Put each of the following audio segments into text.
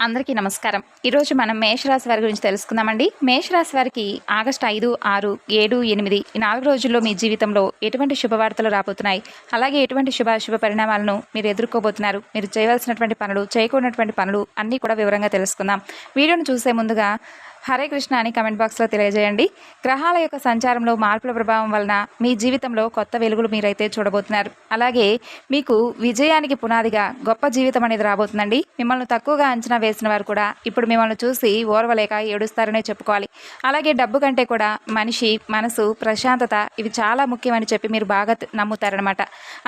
అందరికీ నమస్కారం. ఈరోజు మనం మేషరాశి వారి గురించి తెలుసుకుందామండి. మేషరాశి వారికి ఆగస్టు ఐదు ఆరు ఏడు ఎనిమిది ఈ నాలుగు రోజుల్లో మీ జీవితంలో ఎటువంటి శుభవార్తలు రాబోతున్నాయి? అలాగే ఎటువంటి శుభ శుభ పరిణామాలను మీరు ఎదుర్కోబోతున్నారు? మీరు చేయవలసినటువంటి పనులు చేయకూడనటువంటి పనులు అన్నీ కూడా వివరంగా తెలుసుకుందాం. వీడియోను చూసే ముందుగా హరే కృష్ణ అని కమెంట్ బాక్స్లో తెలియజేయండి. గ్రహాల యొక్క సంచారంలో మార్పుల ప్రభావం వలన మీ జీవితంలో కొత్త వెలుగులు మీరైతే చూడబోతున్నారు. అలాగే మీకు విజయానికి పునాదిగా గొప్ప జీవితం అనేది రాబోతుందండి. మిమ్మల్ని తక్కువగా అంచనా వేసిన వారు కూడా ఇప్పుడు మిమ్మల్ని చూసి ఓర్వలేక ఏడుస్తారనే చెప్పుకోవాలి. అలాగే డబ్బు కంటే కూడా మనిషి మనసు ప్రశాంతత ఇవి చాలా ముఖ్యమని చెప్పి మీరు బాగా నమ్ముతారనమాట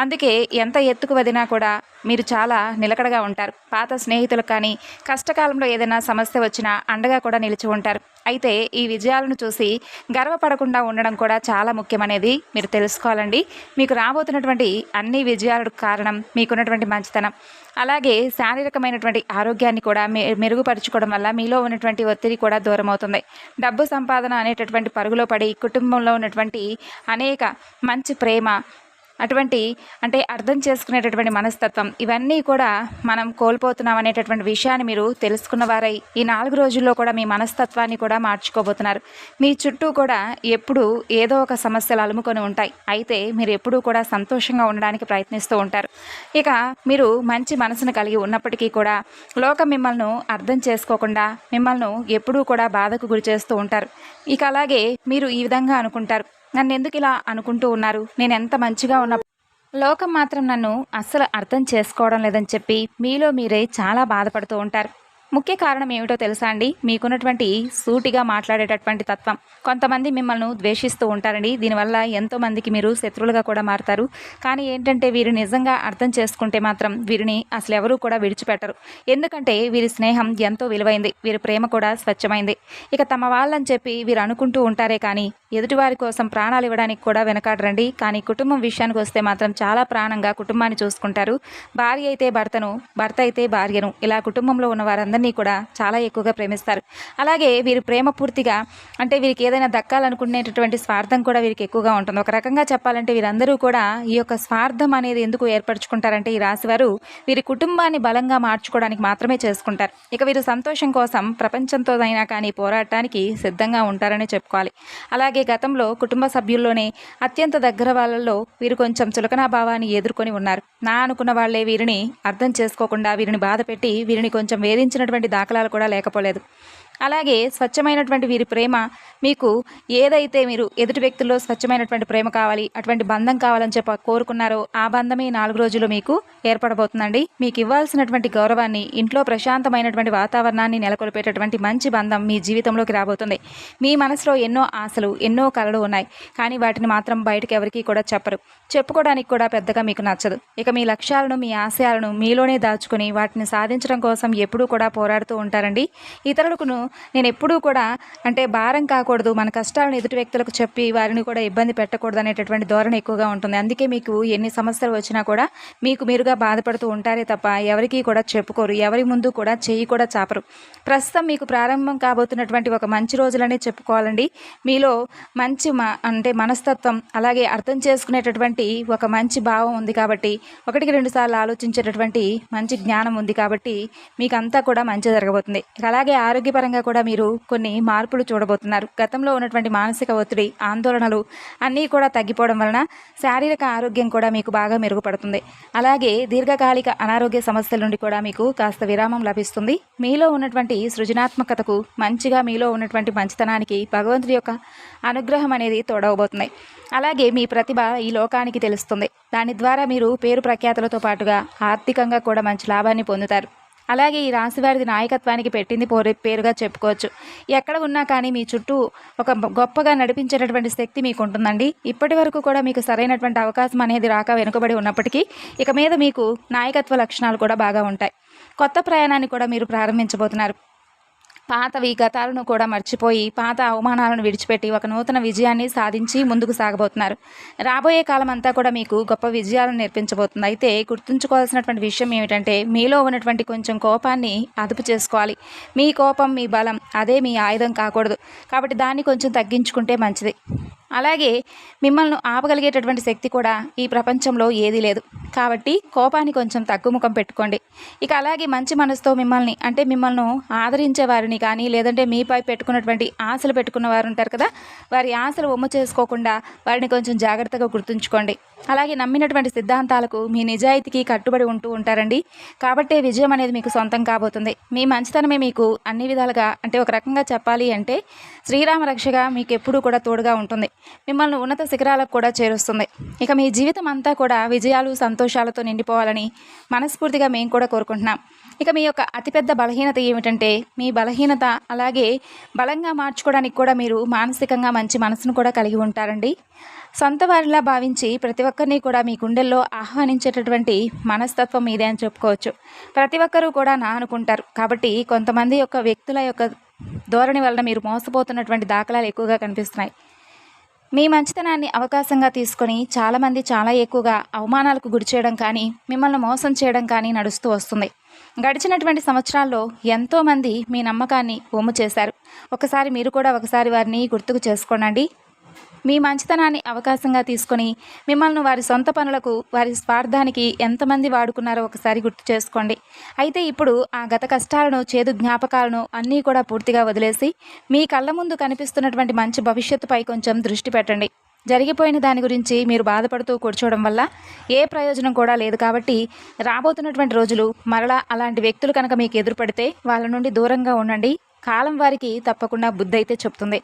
అందుకే ఎంత ఎత్తుకు వదినా కూడా మీరు చాలా నిలకడగా ఉంటారు. పాత స్నేహితులకు కానీ కష్టకాలంలో ఏదైనా సమస్య వచ్చినా అండగా కూడా నిలిచి ఉంటారు. అయితే ఈ విజయాలను చూసి గర్వపడకుండా ఉండడం కూడా చాలా ముఖ్యమనేది మీరు తెలుసుకోవాలండి. మీకు రాబోతున్నటువంటి అన్ని విజయాలకు కారణం మీకున్నటువంటి మంచితనం. అలాగే శారీరకమైనటువంటి ఆరోగ్యాన్ని కూడా మె- మెరుగుపరుచుకోవడం వల్ల మీలో ఉన్నటువంటి ఒత్తిడి కూడా దూరం అవుతుంది డబ్బు సంపాదన అనేటటువంటి పరుగులో పడి కుటుంబంలో ఉన్నటువంటి అనేక మంచి ప్రేమ అటువంటి అంటే అర్థం చేసుకునేటటువంటి మనస్తత్వం ఇవన్నీ కూడా మనం కోల్పోతున్నాం అనేటటువంటి విషయాన్ని మీరు తెలుసుకున్నవారై ఈ నాలుగు రోజుల్లో కూడా మీ మనస్తత్వాన్ని కూడా మార్చుకోబోతున్నారు. మీ చుట్టూ కూడా ఎప్పుడూ ఏదో ఒక సమస్యలు అలుముకొని ఉంటాయి. అయితే మీరు ఎప్పుడూ కూడా సంతోషంగా ఉండడానికి ప్రయత్నిస్తూ ఉంటారు. ఇక మీరు మంచి మనసును కలిగి ఉన్నప్పటికీ కూడా లోకం మిమ్మల్ని అర్థం చేసుకోకుండా మిమ్మల్ని ఎప్పుడూ కూడా బాధకు గురి చేస్తూ ఉంటారు. ఇక అలాగే మీరు ఈ విధంగా అనుకుంటారు. నన్ను ఎందుకు ఇలా అనుకుంటూ ఉన్నారు? నేను ఎంత మంచిగా ఉన్న లోకం మాత్రం నన్ను అస్సలు అర్థం చేసుకోవడం లేదని చెప్పి మీలో మీరే చాలా బాధపడుతూ ఉంటారు. ముఖ్య కారణం ఏమిటో తెలుసా అండి? మీకున్నటువంటి సూటిగా మాట్లాడేటటువంటి తత్వం. కొంతమంది మిమ్మల్ని ద్వేషిస్తూ ఉంటారండి. దీనివల్ల ఎంతో మందికి మీరు శత్రువులుగా కూడా మారుతారు. కానీ ఏంటంటే వీరు నిజంగా అర్థం చేసుకుంటే మాత్రం వీరిని అసలు ఎవరూ కూడా విడిచిపెట్టరు. ఎందుకంటే వీరి స్నేహం ఎంతో విలువైంది. వీరి ప్రేమ కూడా స్వచ్ఛమైంది. ఇక తమ వాళ్ళని చెప్పి వీరు అనుకుంటూ ఉంటారే కానీ ఎదుటివారి కోసం ప్రాణాలు ఇవ్వడానికి కూడా వెనకాడరండి. కానీ కుటుంబం విషయానికి వస్తే మాత్రం చాలా ప్రాణంగా కుటుంబాన్ని చూసుకుంటారు. భార్య అయితే భర్తను భర్త అయితే భార్యను. ఇలా కుటుంబంలో ఉన్న వారందరినీ కూడా చాలా ఎక్కువగా ప్రేమిస్తారు. అలాగే వీరు ప్రేమ పూర్తిగా అంటే వీరికి ఏదైనా దక్కాలనుకునేటటువంటి స్వార్థం కూడా వీరికి ఎక్కువగా ఉంటుంది. ఒక రకంగా చెప్పాలంటే వీరందరూ కూడా ఈ యొక్క స్వార్థం అనేది ఎందుకు ఏర్పరచుకుంటారంటే ఈ రాశివారు వీరి కుటుంబాన్ని బలంగా మార్చుకోవడానికి మాత్రమే చేసుకుంటారు. ఇక వీరు సంతోషం కోసం ప్రపంచంతో అయినా కానీ పోరాటానికి సిద్ధంగా ఉంటారని చెప్పుకోవాలి. అలాగే గతంలో కుటుంబ సభ్యుల్లోనే అత్యంత దగ్గర వాళ్ళల్లో వీరు కొంచెం చులకనా భావాన్ని ఎదుర్కొని ఉన్నారు. నా అనుకున్న వాళ్ళే వీరిని అర్థం చేసుకోకుండా వీరిని బాధపెట్టి వీరిని కొంచెం వేధించినటువంటి దాఖలాలు కూడా లేకపోలేదు. అలాగే స్వచ్ఛమైనటువంటి వీరి ప్రేమ మీకు ఏదైతే మీరు ఎదుటి వ్యక్తుల్లో స్వచ్ఛమైనటువంటి ప్రేమ కావాలి అటువంటి బంధం కావాలని చెప్ప కోరుకున్నారో ఆ బంధమే నాలుగు రోజులు మీకు ఏర్పడబోతుందండి. మీకు ఇవ్వాల్సినటువంటి గౌరవాన్ని ఇంట్లో ప్రశాంతమైనటువంటి వాతావరణాన్ని నెలకొల్పేటటువంటి మంచి బంధం మీ జీవితంలోకి రాబోతుంది. మీ మనసులో ఎన్నో ఆశలు ఎన్నో కళలు ఉన్నాయి. కానీ వాటిని మాత్రం బయటకు ఎవరికీ కూడా చెప్పరు. చెప్పుకోవడానికి కూడా పెద్దగా మీకు నచ్చదు. ఇక మీ లక్ష్యాలను మీ ఆశయాలను మీలోనే దాచుకుని వాటిని సాధించడం కోసం ఎప్పుడూ కూడా పోరాడుతూ ఉంటారండి. ఇతరులకు నేను ఎప్పుడూ కూడా అంటే భారం కాకూడదు మన కష్టాలను ఎదుటి వ్యక్తులకు చెప్పి వారిని కూడా ఇబ్బంది పెట్టకూడదు అనేటటువంటి ధోరణి ఎక్కువగా ఉంటుంది. అందుకే మీకు ఎన్ని సమస్యలు వచ్చినా కూడా మీకు మీరుగా బాధపడుతూ ఉంటారే తప్ప ఎవరికీ కూడా చెప్పుకోరు ఎవరి ముందు కూడా చెయ్యి కూడా చాపరు. ప్రస్తుతం మీకు ప్రారంభం కాబోతున్నటువంటి ఒక మంచి రోజులనే చెప్పుకోవాలండి. మీలో మంచి మ అంటే మనస్తత్వం అలాగే అర్థం చేసుకునేటటువంటి ఒక మంచి భావం ఉంది కాబట్టి ఒకటికి రెండు సార్లు ఆలోచించేటటువంటి మంచి జ్ఞానం ఉంది కాబట్టి మీకు అంతా కూడా మంచి జరగబోతుంది. అలాగే ఆరోగ్యపరంగా కూడా మీరు కొన్ని మార్పులు చూడబోతున్నారు. గతంలో ఉన్నటువంటి మానసిక ఒత్తిడి ఆందోళనలు అన్నీ కూడా తగ్గిపోవడం వలన శారీరక ఆరోగ్యం కూడా మీకు బాగా మెరుగుపడుతుంది. అలాగే దీర్ఘకాలిక అనారోగ్య సమస్యల నుండి కూడా మీకు కాస్త విరామం లభిస్తుంది. మీలో ఉన్నటువంటి సృజనాత్మకతకు మంచిగా మీలో ఉన్నటువంటి మంచితనానికి భగవంతుడి యొక్క అనుగ్రహం అనేది తోడవబోతుంది. అలాగే మీ ప్రతిభ ఈ లోకానికి తెలుస్తుంది. దాని ద్వారా మీరు పేరు ప్రఖ్యాతులతో పాటుగా ఆర్థికంగా కూడా మంచి లాభాన్ని పొందుతారు. అలాగే ఈ రాశివారిది నాయకత్వానికి పెట్టింది పేరుగా చెప్పుకోవచ్చు. ఎక్కడ ఉన్నా కానీ మీ చుట్టూ ఒక గొప్పగా నడిపించేటటువంటి శక్తి మీకు ఉంటుందండి ఇప్పటి వరకు కూడా మీకు సరైనటువంటి అవకాశం అనేది రాక వెనుకబడి ఉన్నప్పటికీ ఇక మీద మీకు నాయకత్వ లక్షణాలు కూడా బాగా ఉంటాయి. కొత్త ప్రయాణాన్ని కూడా మీరు ప్రారంభించబోతున్నారు. పాతవి గతాలను కూడా మర్చిపోయి పాత అవమానాలను విడిచిపెట్టి ఒక నూతన విజయాన్ని సాధించి ముందుకు సాగబోతున్నారు. రాబోయే కాలం అంతా కూడా మీకు గొప్ప విజయాలను నేర్పించబోతుంది. అయితే గుర్తుంచుకోవాల్సినటువంటి విషయం ఏమిటంటే మీలో ఉన్నటువంటి కొంచెం కోపాన్ని అదుపు చేసుకోవాలి. మీ కోపం మీ బలం అదే మీ ఆయుధం కాకూడదు. కాబట్టి దాన్ని కొంచెం తగ్గించుకుంటే మంచిది. అలాగే మిమ్మల్ని ఆపగలిగేటటువంటి శక్తి కూడా ఈ ప్రపంచంలో ఏదీ లేదు. కాబట్టి కోపాన్ని కొంచెం తగ్గుముఖం పెట్టుకోండి. ఇక అలాగే మంచి మనసుతో మిమ్మల్ని అంటే మిమ్మల్ని ఆదరించే వారిని కానీ లేదంటే మీపై పెట్టుకున్నటువంటి ఆశలు పెట్టుకున్న వారు ఉంటారు కదా వారి ఆశలు ఒమ్ము చేసుకోకుండా వారిని కొంచెం జాగ్రత్తగా గుర్తుంచుకోండి. అలాగే నమ్మినటువంటి సిద్ధాంతాలకు మీ నిజాయితీకి కట్టుబడి ఉంటూ ఉంటారండి. కాబట్టే విజయం అనేది మీకు సొంతం కాబోతుంది. మీ మంచితనమే మీకు అన్ని విధాలుగా అంటే ఒక రకంగా చెప్పాలి అంటే శ్రీరామ రక్షగా మీకు ఎప్పుడూ కూడా తోడుగా ఉంటుంది. మిమ్మల్ని ఉన్నత శిఖరాలకు కూడా చేరుస్తుంది. ఇక మీ జీవితం అంతా కూడా విజయాలు సంతోషాలతో నిండిపోవాలని మనస్ఫూర్తిగా మేము కూడా కోరుకుంటున్నాం. ఇక మీ యొక్క అతిపెద్ద బలహీనత ఏమిటంటే మీ బలహీనత అలాగే బలంగా మార్చుకోవడానికి కూడా మీరు మానసికంగా మంచి మనసును కూడా కలిగి ఉంటారండి. సొంత వారిలా భావించి ప్రతి ఒక్కరిని కూడా మీ గుండెల్లో ఆహ్వానించేటటువంటి మనస్తత్వం మీదే అని చెప్పుకోవచ్చు. ప్రతి ఒక్కరూ కూడా నా అనుకుంటారు. కాబట్టి కొంతమంది యొక్క వ్యక్తుల యొక్క ధోరణి వలన మీరు మోసపోతున్నటువంటి దాఖలాలు ఎక్కువగా కనిపిస్తున్నాయి. మీ మంచితనాన్ని అవకాశంగా తీసుకొని చాలామంది చాలా ఎక్కువగా అవమానాలకు గురి చేయడం కానీ మిమ్మల్ని మోసం చేయడం కానీ నడుస్తూ వస్తుంది. గడిచినటువంటి సంవత్సరాల్లో ఎంతోమంది మీ నమ్మకాన్ని ఒమ్ము చేశారు. ఒకసారి మీరు కూడా ఒకసారి వారిని గుర్తుకు చేసుకోనండి. మీ మంచితనాన్ని అవకాశంగా తీసుకొని మిమ్మల్ని వారి సొంత పనులకు వారి స్వార్థానికి ఎంతమంది వాడుకున్నారో ఒకసారి గుర్తు చేసుకోండి. అయితే ఇప్పుడు ఆ గత కష్టాలను చేదు జ్ఞాపకాలను అన్నీ కూడా పూర్తిగా వదిలేసి మీ కళ్ళ ముందు కనిపిస్తున్నటువంటి మంచి భవిష్యత్తుపై కొంచెం దృష్టి పెట్టండి. జరిగిపోయిన దాని గురించి మీరు బాధపడుతూ కూర్చోవడం వల్ల ఏ ప్రయోజనం కూడా లేదు కాబట్టి రాబోతున్నటువంటి రోజులు మరలా అలాంటి వ్యక్తులు కనుక మీకు ఎదురుపడితే వాళ్ళ నుండి దూరంగా ఉండండి. కాలం వారికి తప్పకుండా బుద్ధి అయితే చెప్తుంది.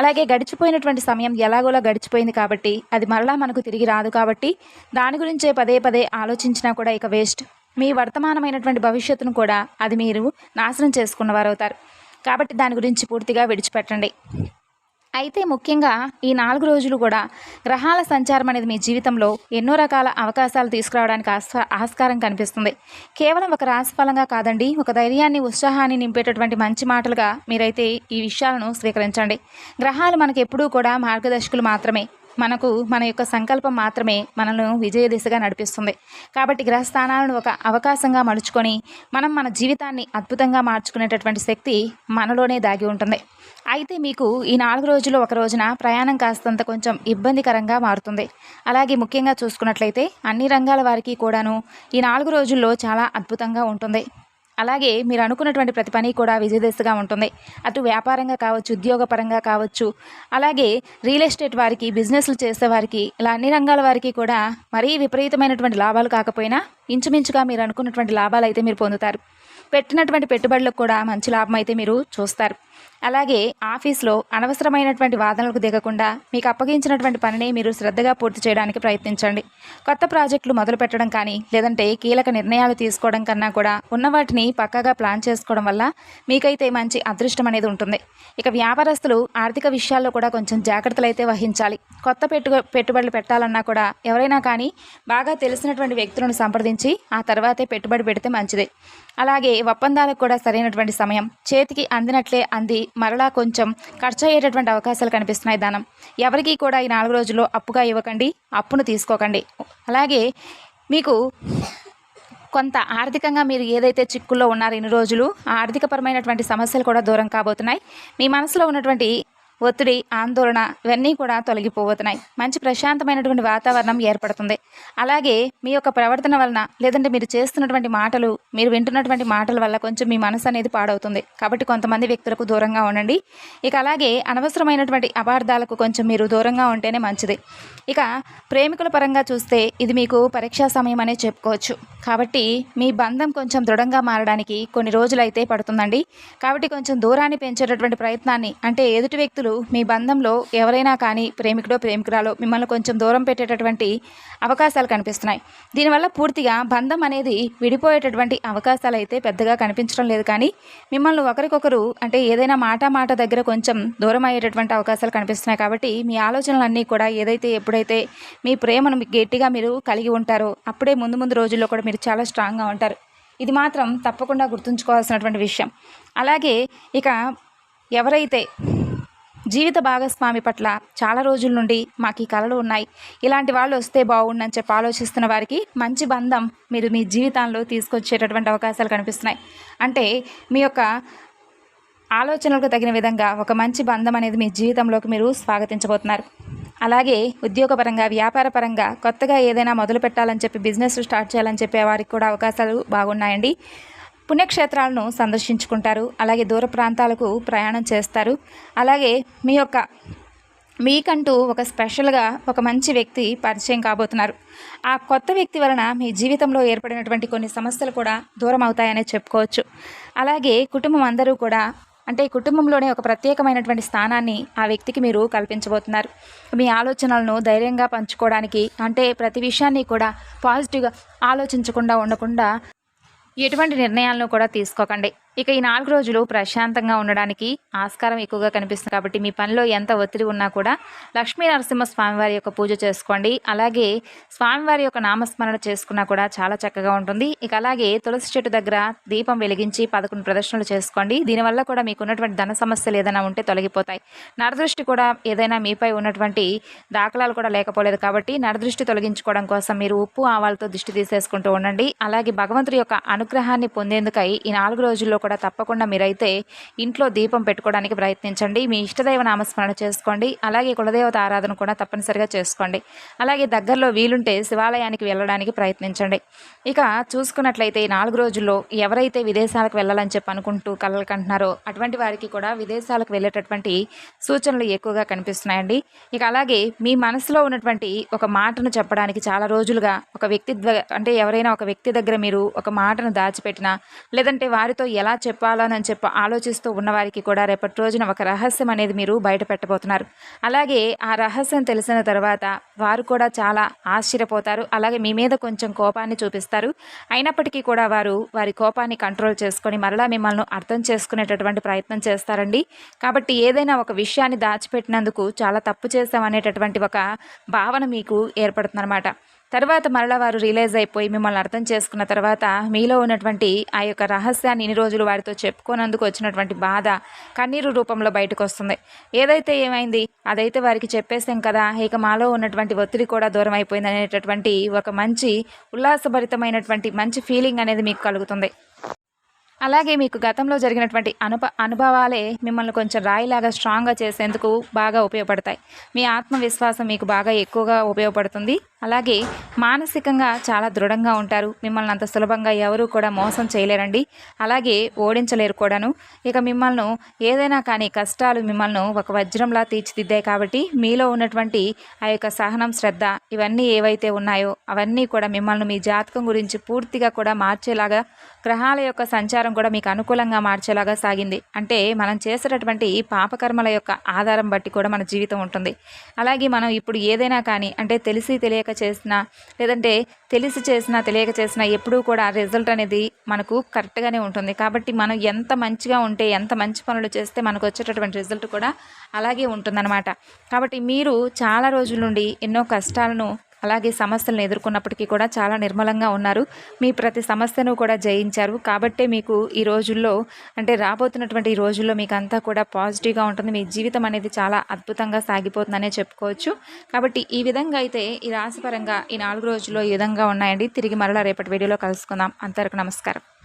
అలాగే గడిచిపోయినటువంటి సమయం ఎలాగోలా గడిచిపోయింది కాబట్టి అది మరలా మనకు తిరిగి రాదు కాబట్టి దాని గురించే పదే పదే ఆలోచించినా కూడా ఇక వేస్ట్. మీ వర్తమానమైనటువంటి భవిష్యత్తును కూడా అది మీరు నాశనం చేసుకున్నవారు అవుతారు కాబట్టి దాని గురించి పూర్తిగా విడిచిపెట్టండి. అయితే ముఖ్యంగా ఈ నాలుగు రోజులు కూడా గ్రహాల సంచారం అనేది మీ జీవితంలో ఎన్నో రకాల అవకాశాలు తీసుకురావడానికి ఆస్కా ఆస్కారం కనిపిస్తుంది. కేవలం ఒక రాశిఫలంగా కాదండి ఒక ధైర్యాన్ని ఉత్సాహాన్ని నింపేటటువంటి మంచి మాటలుగా మీరైతే ఈ విషయాలను స్వీకరించండి. గ్రహాలు మనకు ఎప్పుడూ కూడా మార్గదర్శకులు మాత్రమే. మనకు మన యొక్క సంకల్పం మాత్రమే మనల్ని విజయ దిశగా నడిపిస్తుంది. కాబట్టి గ్రహస్థానాలను ఒక అవకాశంగా మలుచుకొని మనం మన జీవితాన్ని అద్భుతంగా మార్చుకునేటటువంటి శక్తి మనలోనే దాగి ఉంటుంది. అయితే మీకు ఈ నాలుగు రోజులు ఒక రోజున ప్రయాణం కాస్తంత కొంచెం ఇబ్బందికరంగా మారుతుంది. అలాగే ముఖ్యంగా చూసుకున్నట్లయితే అన్ని రంగాల వారికి కూడాను ఈ నాలుగు రోజుల్లో చాలా అద్భుతంగా ఉంటుంది. అలాగే మీరు అనుకున్నటువంటి ప్రతి పని కూడా విజయదశగా ఉంటుంది. అటు వ్యాపారంగా కావచ్చు ఉద్యోగపరంగా కావచ్చు అలాగే రియల్ ఎస్టేట్ వారికి బిజినెస్లు చేసే వారికి ఇలా అన్ని రంగాల వారికి కూడా మరీ విపరీతమైనటువంటి లాభాలు కాకపోయినా ఇంచుమించుగా మీరు అనుకున్నటువంటి లాభాలు అయితే మీరు పొందుతారు. పెట్టినటువంటి పెట్టుబడులకు కూడా మంచి లాభం అయితే మీరు చూస్తారు. అలాగే ఆఫీస్లో అనవసరమైనటువంటి వాదనలకు దిగకుండా మీకు అప్పగించినటువంటి పనిని మీరు శ్రద్ధగా పూర్తి చేయడానికి ప్రయత్నించండి. కొత్త ప్రాజెక్టులు మొదలు పెట్టడం కానీ లేదంటే కీలక నిర్ణయాలు తీసుకోవడం కన్నా కూడా ఉన్న వాటిని పక్కాగా ప్లాన్ చేసుకోవడం వల్ల మీకైతే మంచి అదృష్టం అనేది ఉంటుంది. ఇక వ్యాపారస్తులు ఆర్థిక విషయాల్లో కూడా కొంచెం జాగ్రత్తలు అయితే వహించాలి. కొత్త పెట్టు పెట్టుబడులు పెట్టాలన్నా కూడా ఎవరైనా కానీ బాగా తెలిసినటువంటి వ్యక్తులను సంప్రదించి ఆ తర్వాతే పెట్టుబడి పెడితే మంచిది. అలాగే ఒప్పందాలకు కూడా సరైనటువంటి సమయం. చేతికి అందినట్లే అంది మరలా కొంచెం ఖర్చు అయ్యేటటువంటి అవకాశాలు కనిపిస్తున్నాయి దానం. ఎవరికీ కూడా ఈ నాలుగు రోజుల్లో అప్పుగా ఇవ్వకండి అప్పును తీసుకోకండి. అలాగే మీకు కొంత ఆర్థికంగా మీరు ఏదైతే చిక్కుల్లో ఉన్నారో ఇన్ని రోజులు ఆ ఆర్థికపరమైనటువంటి సమస్యలు కూడా దూరం కాబోతున్నాయి. మీ మనసులో ఉన్నటువంటి ఒత్తిడి ఆందోళన ఇవన్నీ కూడా తొలగిపోతున్నాయి. మంచి ప్రశాంతమైనటువంటి వాతావరణం ఏర్పడుతుంది. అలాగే మీ యొక్క ప్రవర్తన వలన లేదంటే మీరు చేస్తున్నటువంటి మాటలు మీరు వింటున్నటువంటి మాటల వల్ల కొంచెం మీ మనసు అనేది పాడవుతుంది. కాబట్టి కొంతమంది వ్యక్తులకు దూరంగా ఉండండి. ఇక అలాగే అనవసరమైనటువంటి అపార్థాలకు కొంచెం మీరు దూరంగా ఉంటేనే మంచిది. ఇక ప్రేమికుల పరంగా చూస్తే ఇది మీకు పరీక్షా సమయం అనే చెప్పుకోవచ్చు. కాబట్టి మీ బంధం కొంచెం దృఢంగా మారడానికి కొన్ని రోజులైతే పడుతుందండి. కాబట్టి కొంచెం దూరాన్ని పెంచేటటువంటి ప్రయత్నాన్ని అంటే ఎదుటి వ్యక్తులు మీ బంధంలో ఎవరైనా కానీ ప్రేమికుడో ప్రేమికురాలో మిమ్మల్ని కొంచెం దూరం పెట్టేటటువంటి అవకాశాలు కనిపిస్తున్నాయి. దీనివల్ల పూర్తిగా బంధం అనేది విడిపోయేటటువంటి అవకాశాలు అయితే పెద్దగా కనిపించడం లేదు. కానీ మిమ్మల్ని ఒకరికొకరు అంటే ఏదైనా మాట మాట దగ్గర కొంచెం దూరం అయ్యేటటువంటి అవకాశాలు కనిపిస్తున్నాయి. కాబట్టి మీ ఆలోచనలన్నీ కూడా ఏదైతే ఎప్పుడైతే మీ ప్రేమను గట్టిగా మీరు కలిగి ఉంటారో అప్పుడే ముందు ముందు రోజుల్లో కూడా మీరు చాలా స్ట్రాంగ్గా ఉంటారు. ఇది మాత్రం తప్పకుండా గుర్తుంచుకోవాల్సినటువంటి విషయం. అలాగే ఇక ఎవరైతే జీవిత భాగస్వామి పట్ల చాలా రోజుల నుండి మాకు ఈ కళలు ఉన్నాయి. ఇలాంటి వాళ్ళు వస్తే బాగుండని చెప్పి ఆలోచిస్తున్న వారికి మంచి బంధం మీరు మీ జీవితంలో తీసుకొచ్చేటటువంటి అవకాశాలు కనిపిస్తున్నాయి. అంటే మీ యొక్క ఆలోచనలకు తగిన విధంగా ఒక మంచి బంధం అనేది మీ జీవితంలోకి మీరు స్వాగతించబోతున్నారు. అలాగే ఉద్యోగపరంగా వ్యాపారపరంగా కొత్తగా ఏదైనా మొదలు పెట్టాలని చెప్పి బిజినెస్ స్టార్ట్ చేయాలని చెప్పే వారికి కూడా అవకాశాలు బాగున్నాయండి. పుణ్యక్షేత్రాలను సందర్శించుకుంటారు. అలాగే దూర ప్రాంతాలకు ప్రయాణం చేస్తారు. అలాగే మీ యొక్క మీకంటూ ఒక స్పెషల్గా ఒక మంచి వ్యక్తి పరిచయం కాబోతున్నారు. ఆ కొత్త వ్యక్తి వలన మీ జీవితంలో ఏర్పడినటువంటి కొన్ని సమస్యలు కూడా దూరం అవుతాయనే చెప్పుకోవచ్చు. అలాగే కుటుంబం అందరూ కూడా అంటే కుటుంబంలోనే ఒక ప్రత్యేకమైనటువంటి స్థానాన్ని ఆ వ్యక్తికి మీరు కల్పించబోతున్నారు. మీ ఆలోచనలను ధైర్యంగా పంచుకోవడానికి అంటే ప్రతి విషయాన్ని కూడా పాజిటివ్గా ఆలోచించకుండా ఉండకుండా ఎటువంటి నిర్ణయాలను కూడా తీసుకోకండి. ఇక ఈ నాలుగు రోజులు ప్రశాంతంగా ఉండడానికి ఆస్కారం ఎక్కువగా కనిపిస్తుంది కాబట్టి మీ పనిలో ఎంత ఒత్తిడి ఉన్నా కూడా లక్ష్మీ నరసింహ స్వామివారి యొక్క పూజ చేసుకోండి. అలాగే స్వామివారి యొక్క నామస్మరణ చేసుకున్నా కూడా చాలా చక్కగా ఉంటుంది. ఇక అలాగే తులసి చెట్టు దగ్గర దీపం వెలిగించి పదకొండు ప్రదర్శనలు చేసుకోండి. దీనివల్ల కూడా మీకు ఉన్నటువంటి ధన సమస్యలు ఏదైనా ఉంటే తొలగిపోతాయి. నరదృష్టి కూడా ఏదైనా మీపై ఉన్నటువంటి దాఖలాలు కూడా లేకపోలేదు కాబట్టి నరదృష్టి తొలగించుకోవడం కోసం మీరు ఉప్పు ఆవాలతో దిష్టి తీసేసుకుంటూ ఉండండి. అలాగే భగవంతుడి యొక్క అనుగ్రహాన్ని పొందేందుకై ఈ నాలుగు రోజుల్లో కూడా తప్పకుండా మీరైతే ఇంట్లో దీపం పెట్టుకోవడానికి ప్రయత్నించండి. మీ ఇష్టదైవ నామస్మరణ చేసుకోండి. అలాగే కులదేవత ఆరాధన కూడా తప్పనిసరిగా చేసుకోండి. అలాగే దగ్గరలో వీలుంటే శివాలయానికి వెళ్ళడానికి ప్రయత్నించండి. ఇక చూసుకున్నట్లయితే ఈ నాలుగు రోజుల్లో ఎవరైతే విదేశాలకు వెళ్ళాలని చెప్పి అనుకుంటూ కలలు కంటున్నారో అటువంటి వారికి కూడా విదేశాలకు వెళ్ళేటటువంటి సూచనలు ఎక్కువగా కనిపిస్తున్నాయండి. ఇక అలాగే మీ మనసులో ఉన్నటువంటి ఒక మాటను చెప్పడానికి చాలా రోజులుగా ఒక వ్యక్తి అంటే ఎవరైనా ఒక వ్యక్తి దగ్గర మీరు ఒక మాటను దాచిపెట్టినా లేదంటే వారితో ఎలా చెప్పాలని చెప్పి ఆలోచిస్తూ ఉన్నవారికి కూడా రేపటి రోజున ఒక రహస్యం అనేది మీరు బయట పెట్టబోతున్నారు. అలాగే ఆ రహస్యం తెలిసిన తర్వాత వారు కూడా చాలా ఆశ్చర్యపోతారు. అలాగే మీ మీద కొంచెం కోపాన్ని చూపిస్తారు. అయినప్పటికీ కూడా వారు వారి కోపాన్ని కంట్రోల్ చేసుకొని మరలా మిమ్మల్ని అర్థం చేసుకునేటటువంటి ప్రయత్నం చేస్తారండి. కాబట్టి ఏదైనా ఒక విషయాన్ని దాచిపెట్టినందుకు చాలా తప్పు చేస్తామనేటటువంటి ఒక భావన మీకు ఏర్పడుతుందన్నమాట. తర్వాత మరలా వారు రియలైజ్ అయిపోయి మిమ్మల్ని అర్థం చేసుకున్న తర్వాత మీలో ఉన్నటువంటి ఆ యొక్క రహస్యాన్ని ఇన్ని రోజులు వారితో చెప్పుకోనందుకు వచ్చినటువంటి బాధ కన్నీరు రూపంలో బయటకు వస్తుంది. ఏదైతే ఏమైంది అదైతే వారికి చెప్పేసాం కదా ఇక మాలో ఉన్నటువంటి ఒత్తిడి కూడా దూరం అయిపోయింది అనేటటువంటి ఒక మంచి ఉల్లాసభరితమైనటువంటి మంచి ఫీలింగ్ అనేది మీకు కలుగుతుంది. అలాగే మీకు గతంలో జరిగినటువంటి అనుభ అనుభవాలే మిమ్మల్ని కొంచెం రాయిలాగా స్ట్రాంగ్గా చేసేందుకు బాగా ఉపయోగపడతాయి. మీ ఆత్మవిశ్వాసం మీకు బాగా ఎక్కువగా ఉపయోగపడుతుంది. అలాగే మానసికంగా చాలా దృఢంగా ఉంటారు. మిమ్మల్ని అంత సులభంగా ఎవరూ కూడా మోసం చేయలేరండి. అలాగే ఓడించలేరు కూడాను. ఇక మిమ్మల్ని ఏదైనా కానీ కష్టాలు మిమ్మల్ని ఒక వజ్రంలా తీర్చిదిద్దాయి కాబట్టి మీలో ఉన్నటువంటి ఆ యొక్క సహనం శ్రద్ధ ఇవన్నీ ఏవైతే ఉన్నాయో అవన్నీ కూడా మిమ్మల్ని మీ జాతకం గురించి పూర్తిగా కూడా మార్చేలాగా గ్రహాల యొక్క సంచారం కూడా మీకు అనుకూలంగా మార్చేలాగా సాగింది. అంటే మనం చేసేటటువంటి పాపకర్మల యొక్క ఆధారం బట్టి కూడా మన జీవితం ఉంటుంది. అలాగే మనం ఇప్పుడు ఏదైనా కానీ అంటే తెలిసి తెలియక తెలియక చేసినా లేదంటే తెలిసి చేసినా తెలియక చేసినా ఎప్పుడూ కూడా రిజల్ట్ అనేది మనకు కరెక్ట్గానే ఉంటుంది. కాబట్టి మనం ఎంత మంచిగా ఉంటే ఎంత మంచి పనులు చేస్తే మనకు వచ్చేటటువంటి రిజల్ట్ కూడా అలాగే ఉంటుందన్నమాట. కాబట్టి మీరు చాలా రోజుల నుండి ఎన్నో కష్టాలను అలాగే సమస్యలను ఎదుర్కొన్నప్పటికీ కూడా చాలా నిర్మలంగా ఉన్నారు. మీ ప్రతి సమస్యను కూడా జయించారు. కాబట్టే మీకు ఈ రోజుల్లో అంటే రాబోతున్నటువంటి ఈ రోజుల్లో మీకు అంతా కూడా పాజిటివ్గా ఉంటుంది. మీ జీవితం అనేది చాలా అద్భుతంగా సాగిపోతుందనే చెప్పుకోవచ్చు. కాబట్టి ఈ విధంగా అయితే ఈ రాశిపరంగా ఈ నాలుగు రోజుల్లో ఈ విధంగా ఉన్నాయండి. తిరిగి మరలా రేపటి వీడియోలో కలుసుకుందాం. అంతవరకు నమస్కారం.